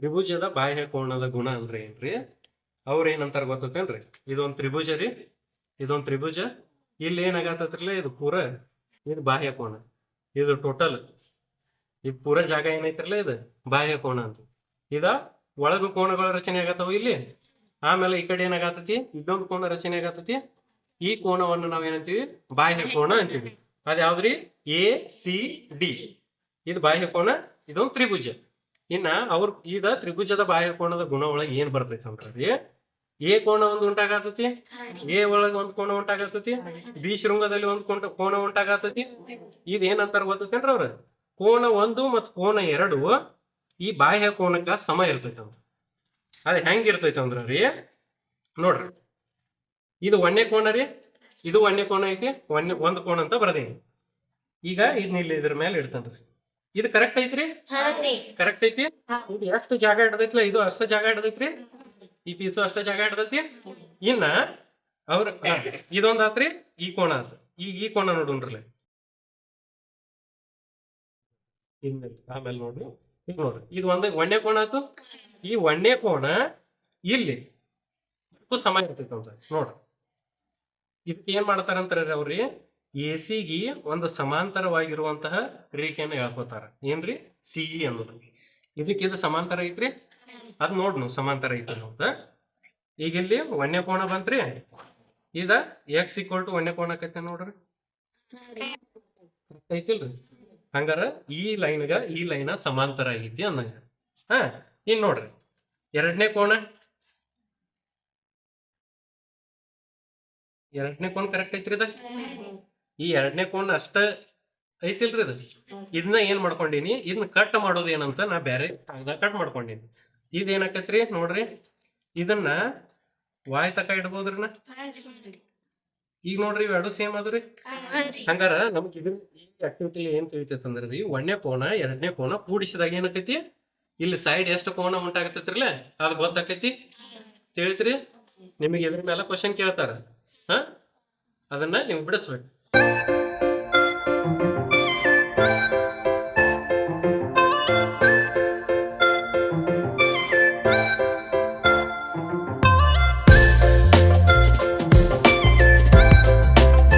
ತ್ರಿಭುಜದ ಬಾಹ್ಯ ಕೋಣದ ಗುಣ ಅಂದ್ರೆ ಏನ್ರಿ? ಅವ್ರ ಏನಂತಾರ ಗೊತ್ತೇನ್ರಿ ಇದೊಂದ್ ತ್ರಿಭುಜ ರೀ. ಇದೊಂದ್ ತ್ರಿಭುಜ. ಇಲ್ಲಿ ಏನಾಗತ್ತತ್ರಲ್ಲ ಇದು ಪೂರ ಇದು ಬಾಹ್ಯ ಕೋಣ. ಇದು ಟೋಟಲ್ ಇದು ಪೂರ ಜಾಗ ಏನೈತ್ರಲ್ಲ ಇದು? ಬಾಹ್ಯ ಕೋಣ ಅಂತ. ಇದ ಒಳಗು ಕೋಣಗಳ ರಚನೆ ಆಗತ್ತವ ಇಲ್ಲಿ? ಆಮೇಲೆ ಈ ಕಡೆ ಏನಾಗತ್ತತಿ? ಇನ್ನೊಂದು ಕೋಣ ರಚನೆ ಆಗತ್ತತಿ. ಈ ಕೋಣವನ್ನು ನಾವ್ ಏನಂತೀವಿ? ಬಾಹ್ಯ ಕೋಣ ಅಂತೀವಿ. ಅದ್ಯಾವ್ದ್ರಿ? ಎ ಸಿ ಡಿ ಇದು ಬಾಹ್ಯ ಕೋಣ, ಇದೊಂದು ತ್ರಿಭುಜ. ಇನ್ನ ಅವ್ರ ಇದ ತ್ರಿಭುಜದ ಬಾಹ್ಯ ಕೋಣದ ಗುಣ ಒಳಗ ಏನ್ ಬರ್ತೈತಿ ಅಂದ್ರಿ ಎ ಕೋಣ ಒಂದು ಉಂಟಾಗತತಿ? ಎ ಒಳಗ ಒಂದು ಕೋಣ ಉಂಟಾಗತೈತಿ? ಬಿ ಶೃಂಗದಲ್ಲಿ ಒಂದು ಕೋಣ ಕೋಣ ಉಂಟಾಗತತಿ? ಇದೇನಂತಾರ ಗೊತ್ತೇನ್ರಿ ಅವ್ರ? ಕೋಣ ಒಂದು ಮತ್ ಕೋಣ ಎರಡು ಈ ಬಾಹ್ಯ ಕೋಣಕ್ಕ ಸಮ ಇರ್ತೈತಿ ಅಂತ. ಅದ ಹೆಂಗ ಇರ್ತೈತಿ ಅಂದ್ರ ರೀ? ನೋಡ್ರಿ. ಇದು ಒಂದೇ ಕೋಣ ರೀ? ಇದು ಒಂದೇ ಕೋಣ ಐತಿ? ಒಂದೇ, ಒಂದ್ ಕೋಣ ಅಂತ ಬರ್ದೀನಿ. ಈಗ ಇದನ್ನ ಇಲ್ಲಿ ಇದ್ರ ಮೇಲೆ ಇಡ್ತಾನ್ರಿ. ಇದು ಕರೆಕ್ಟ್ ಐತ್ರಿ? ಕರೆಕ್ಟ್ ಐತಿ? ಇದು ಎಷ್ಟು ಜಾಗ ಹಿಡ್ದೈತ್ಲ? ಇದು ಅಷ್ಟ ಜಾಗ ಹಿಡ್ದೈತ್ರಿ? ಈ ಪೀಸು ಅಷ್ಟ ಜಾಗ ಹಿಡ್ದೈತಿ? ಇನ್ನ ಅವ್ರ ಇದೊಂದ್ ಆತ್ರಿ ಈ ಕೋಣ ಆತ. ಈ ಈ ಕೋಣ ನೋಡುನ್ರಲ್ಲ. ಆಮೇಲೆ ನೋಡ್ರಿ. ಈಗ ನೋಡ್ರಿ. ಇದು ಒಂದ್ ಒಣ್ಣೆ ಕೋಣ ಆತು? ಈ ಒಣ್ಣೆ ಕೋಣ ಇಲ್ಲಿ ಸಮ ಇರ್ತೈತಿ ಅಂತ. ನೋಡ್ರಿ. ಇದಕ್ಕೆ ಏನ್ ಮಾಡ್ತಾರಂತಾರ್ರಿ ಅವ್ರಿ? ಎಸಿಗಿ ಒಂದು ಸಮಾಂತರವಾಗಿರುವಂತಹ ರೇಖೆಯನ್ನು ಹೇಳ್ಕೊತಾರ. ಏನ್ರಿ? ಸಿಇ ಅನ್ನೋದು. ಇದಕ್ಕೆ ಇದು ಸಮಾಂತರ ಐತ್ರಿ? ಅದ್ ನೋಡ್ನು ಸಮಾಂತರ ಐತ್ರಿ ಈಗ ಇಲ್ಲಿ ಒಂದೇ ಕೋಣ ಬಂತ್ರಿ? ಇದ ಎಕ್ಸ್ ಈಕ್ವಲ್ ಟು ವನ್ಯ ಕೋಣ ಆಕೈತೆ ನೋಡ್ರಿ. ಐತಿಲ್ರಿ? ಹಂಗಾರ ಈ ಲೈನ್ ಗ ಈ ಲೈನ್ ಸಮಾಂತರ ಐತಿ ಅನ್ನಂಗ. ಹಾ, ಇನ್ ನೋಡ್ರಿ. ಎರಡನೇ ಕೋಣ. ಎರಡನೇ ಕೋಣ ಕರೆಕ್ಟ್ ಐತ್ರಿ ಇದ? ಈ ಎರಡನೇ ಕೋಣ ಅಷ್ಟ ಐತಿಲ್ರಿ ಅದು. ಇದನ್ನ ಏನ್ ಮಾಡ್ಕೊಂಡೀನಿ? ಇದನ್ನ ಕಟ್ ಮಾಡೋದು ಏನಂತ ನಾ ಬ್ಯಾರೆ ಕಟ್ ಮಾಡ್ಕೊಂಡೀನಿ. ಇದ್ ಏನಾಕೈತ್ರಿ ನೋಡ್ರಿ? ಇದನ್ನ ವಾಯ್ ತಕ ಇಡ್ಬೋದ್ರಿ. ನಾ ಈಗ ನೋಡ್ರಿ ಇವೆರಡು ಸೇಮ್ ಅದ್ರಿ ಹಂಗಾರ ನಮ್ಗೆ ಇದು ಈ ಆಕ್ಟಿವಿಟಿ ಏನ್ ತಿಳಿತೈತೆ ಅಂದ್ರೆ ರೀ ಒಂದನೇ ಕೋಣ ಎರಡನೇ ಕೋಣ ಕೂಡಿಸಿದಾಗ ಏನಾಕೈತಿ? ಇಲ್ಲಿ ಸೈಡ್ ಎಷ್ಟು ಕೋಣ ಉಂಟಾಗತೈತ್ರಲ್ಲ ಅದ್ ಗೊತ್ತಾಕೈತಿ? ತಿಳಿತ್ರಿ? ನಿಮಗೆ ಇದ್ರ ಮೇಲೆ ಕ್ವಶನ್ ಕೇಳ್ತಾರ. ಹ? ಅದನ್ನ ನೀವು ಬಿಡಿಸ್ಬೇಕು. Thank you.